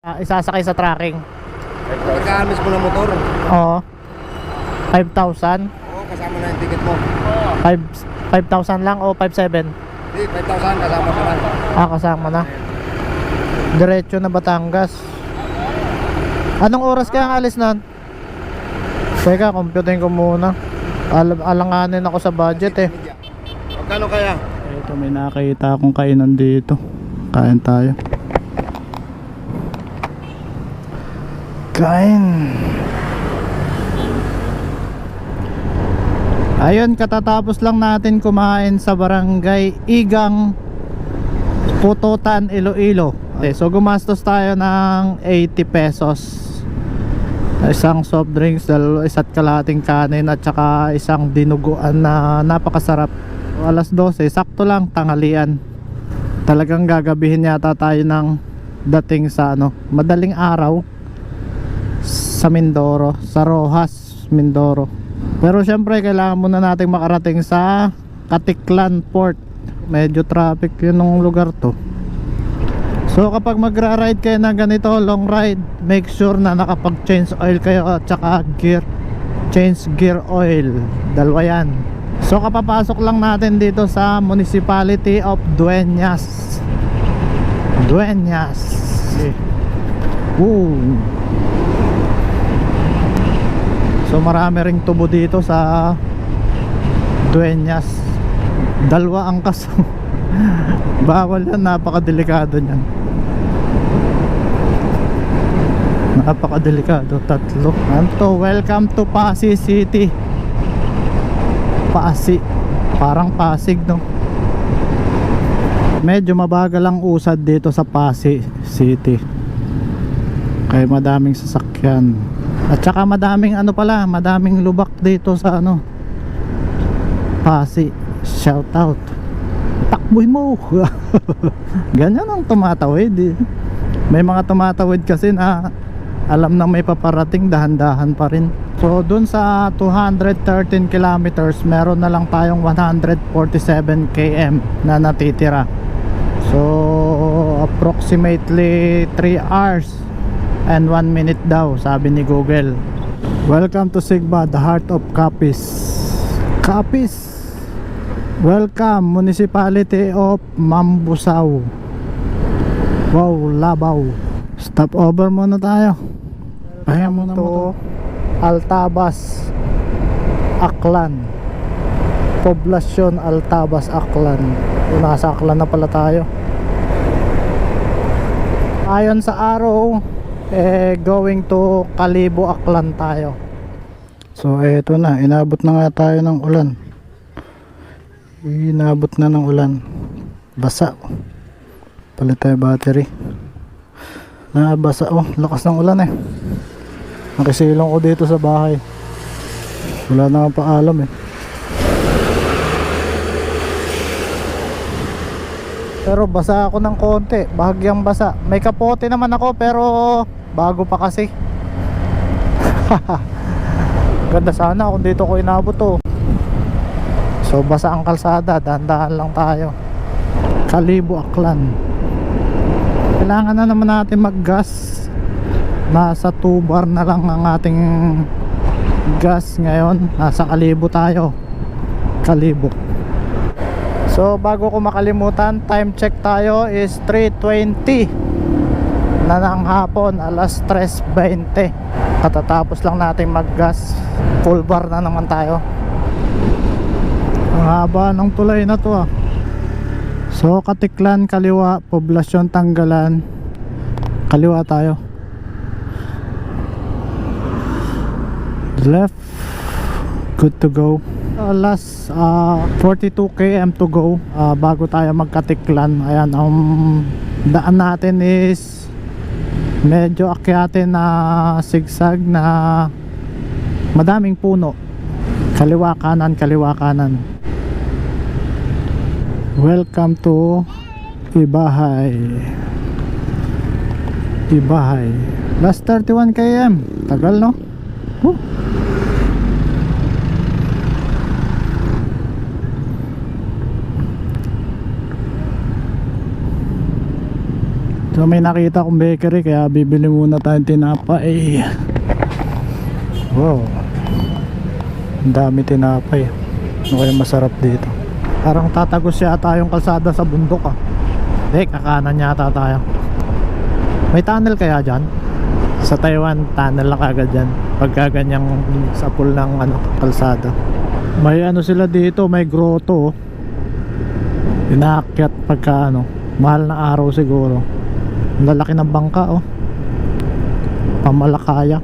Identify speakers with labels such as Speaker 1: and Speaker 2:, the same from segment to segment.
Speaker 1: Ah, isasakay sa tracking.
Speaker 2: Pagkaan mismo ng motor.
Speaker 1: Oo. 5,000.
Speaker 2: Oo, kasama na yung ticket mo.
Speaker 1: 5 5,000 lang o 5,700?
Speaker 2: Hindi, 5,000 kasama pa lang.
Speaker 1: Ah, kasama na. Diretso na Batangas. Anong oras kaya ang alis nun? Teka, computin ko muna. Al alanganin ako sa budget eh.
Speaker 2: Magkano kaya?
Speaker 3: Ito may nakita akong kainan dito. Kain tayo. Kain. Ayun, katatapos lang natin kumain sa barangay Igang Pututan, Iloilo. Okay, so gumastos tayo ng 80 pesos. Isang soft drinks, dalawa, isa't kalahating kanin at saka isang dinuguan na napakasarap. Alas 12, sakto lang tanghalian. Talagang gagabihin yata tayo ng dating sa ano, madaling araw sa Mindoro, sa Rojas, Mindoro. Pero syempre kailangan muna nating makarating sa Katiklan Port. Medyo traffic yun ng lugar to. So kapag magra-ride kayo ng ganito long ride, make sure na nakapag-change oil kayo at saka gear change gear oil. Dalawa yan. So kapapasok lang natin dito sa Municipality of Dueñas. Dueñas. Woo. So marami ring tubo dito sa Dueñas. Dalawa ang kaso. Bawal yan, napakadelikado niyan. Napakadelikado, tatlo. Anto, welcome to Pasig City. Pasig. Parang Pasig, no? Medyo mabagal ang usad dito sa Pasig City. Kaya madaming sasakyan. At saka madaming ano pala, madaming lubak dito sa ano. Pasig. Shout out. Takboy mo. Ganyan ang tumatawid. eh. May mga tumatawid kasi na alam na may paparating dahan-dahan pa rin. So dun sa 213 kilometers meron na lang tayong 147 km na natitira. So approximately 3 hours and 1 minute daw sabi ni Google. Welcome to Sigma, the heart of Capiz. Capiz. Welcome Municipality of Mambusaw. Wow, Labaw. Stop over muna tayo. Kaya muna to.
Speaker 1: Altabas Aklan Poblasyon Altabas Aklan nasa Aklan na pala tayo ayon sa araw eh going to Kalibo Aklan tayo
Speaker 3: So eto na, inabot na nga tayo ng ulan. Inabot na ng ulan. Basa. Palit tayo battery. Nabasa oh, lakas ng ulan eh. Nakisilong ko dito sa bahay. Wala na paalam eh.
Speaker 1: Pero basa ako ng konti bahagyang basa. May kapote naman ako pero bago pa kasi. Ganda sana kung dito ko inabot to so basa ang kalsada dahan-dahan lang tayo. Kalibo Aklan. Kailangan na naman natin maggas. Nasa 2 bar na lang ang ating gas ngayon. Nasa Kalibo tayo. Kalibo So bago ko makalimutan, time check tayo is 3.20 na ng hapon, alas 3.20 Katatapos lang natin maggas, full bar na naman tayo
Speaker 3: Ang haba ng tulay na to ah. So Katiklan, kaliwa, Poblasyon Tanggalan. Kaliwa tayo. Left. Good to go. Uh, last uh, 42 km to go uh, bago tayo magkatiklan. Ayan, ang daan natin is medyo akyatin na sigsag na madaming puno. Kaliwa kanan, kaliwa kanan. Welcome to Ibahay. Ibahay. Last 31 km. Tagal no? Huh. So may nakita akong bakery kaya bibili muna tayong tinapay. Wow. Ang dami tinapay. Kaya masarap dito? Parang tatagos yata yung kalsada sa bundok ah. Hindi, kakanan yata tayo. May tunnel kaya dyan? Sa Taiwan, tunnel lang agad dyan. Pagka ganyang sa pool ng ano, kalsada. May ano sila dito, may grotto. oh. Inaakyat pagka ano, mahal na araw siguro. Lalaki ng bangka oh. Pamalakaya.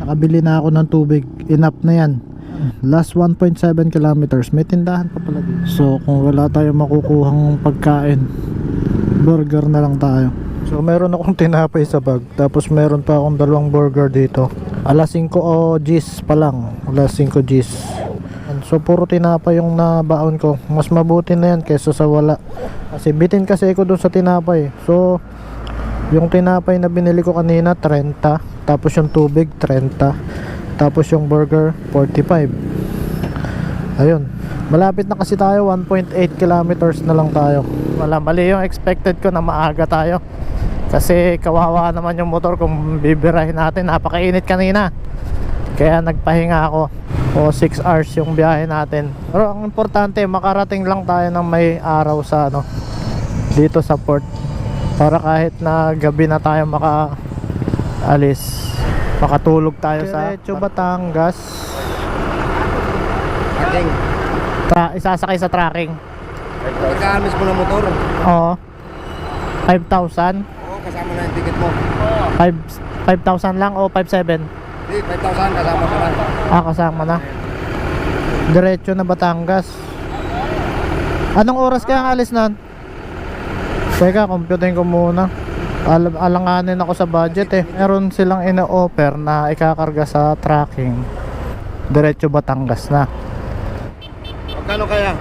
Speaker 3: Nakabili na ako ng tubig. Enough na yan. Last 1.7 kilometers. May tindahan pa pala dito. So kung wala tayong makukuhang pagkain, burger na lang tayo. So meron akong tinapay sa bag. Tapos meron pa akong dalawang burger dito. Alas 5 o G's pa lang. Alas 5 G's. So puro tinapay yung nabaon ko. Mas mabuti na yan kaysa sa wala. Kasi bitin kasi ako doon sa tinapay. So yung tinapay na binili ko kanina 30. Tapos yung tubig 30. Tapos yung burger 45. Ayun. Malapit na kasi tayo 1.8 kilometers na lang tayo. Wala mali yung expected ko na maaga tayo. Kasi kawawa naman yung motor kung bibirahin natin. Napakainit kanina. Kaya nagpahinga ako. O 6 hours yung biyahe natin. Pero ang importante, makarating lang tayo ng may araw sa ano dito sa port. Para kahit na gabi na tayo maka alis makatulog tayo sa Diretso Batangas
Speaker 2: Ating.
Speaker 3: tra- isasakay sa tracking
Speaker 2: Pagkaan mismo ng motor.
Speaker 3: oo 5,000
Speaker 2: Oo, kasama na yung ticket mo.
Speaker 3: 5 5,000 lang o 5,700
Speaker 2: Hindi, 5,000 kasama ka na.
Speaker 3: ah kasama na diretso na Batangas anong oras kaya ang alis nun? teka computing ko muna Al alanganin ako sa budget eh meron silang ina-offer na ikakarga sa tracking diretso Batangas na
Speaker 2: Magkano kaya?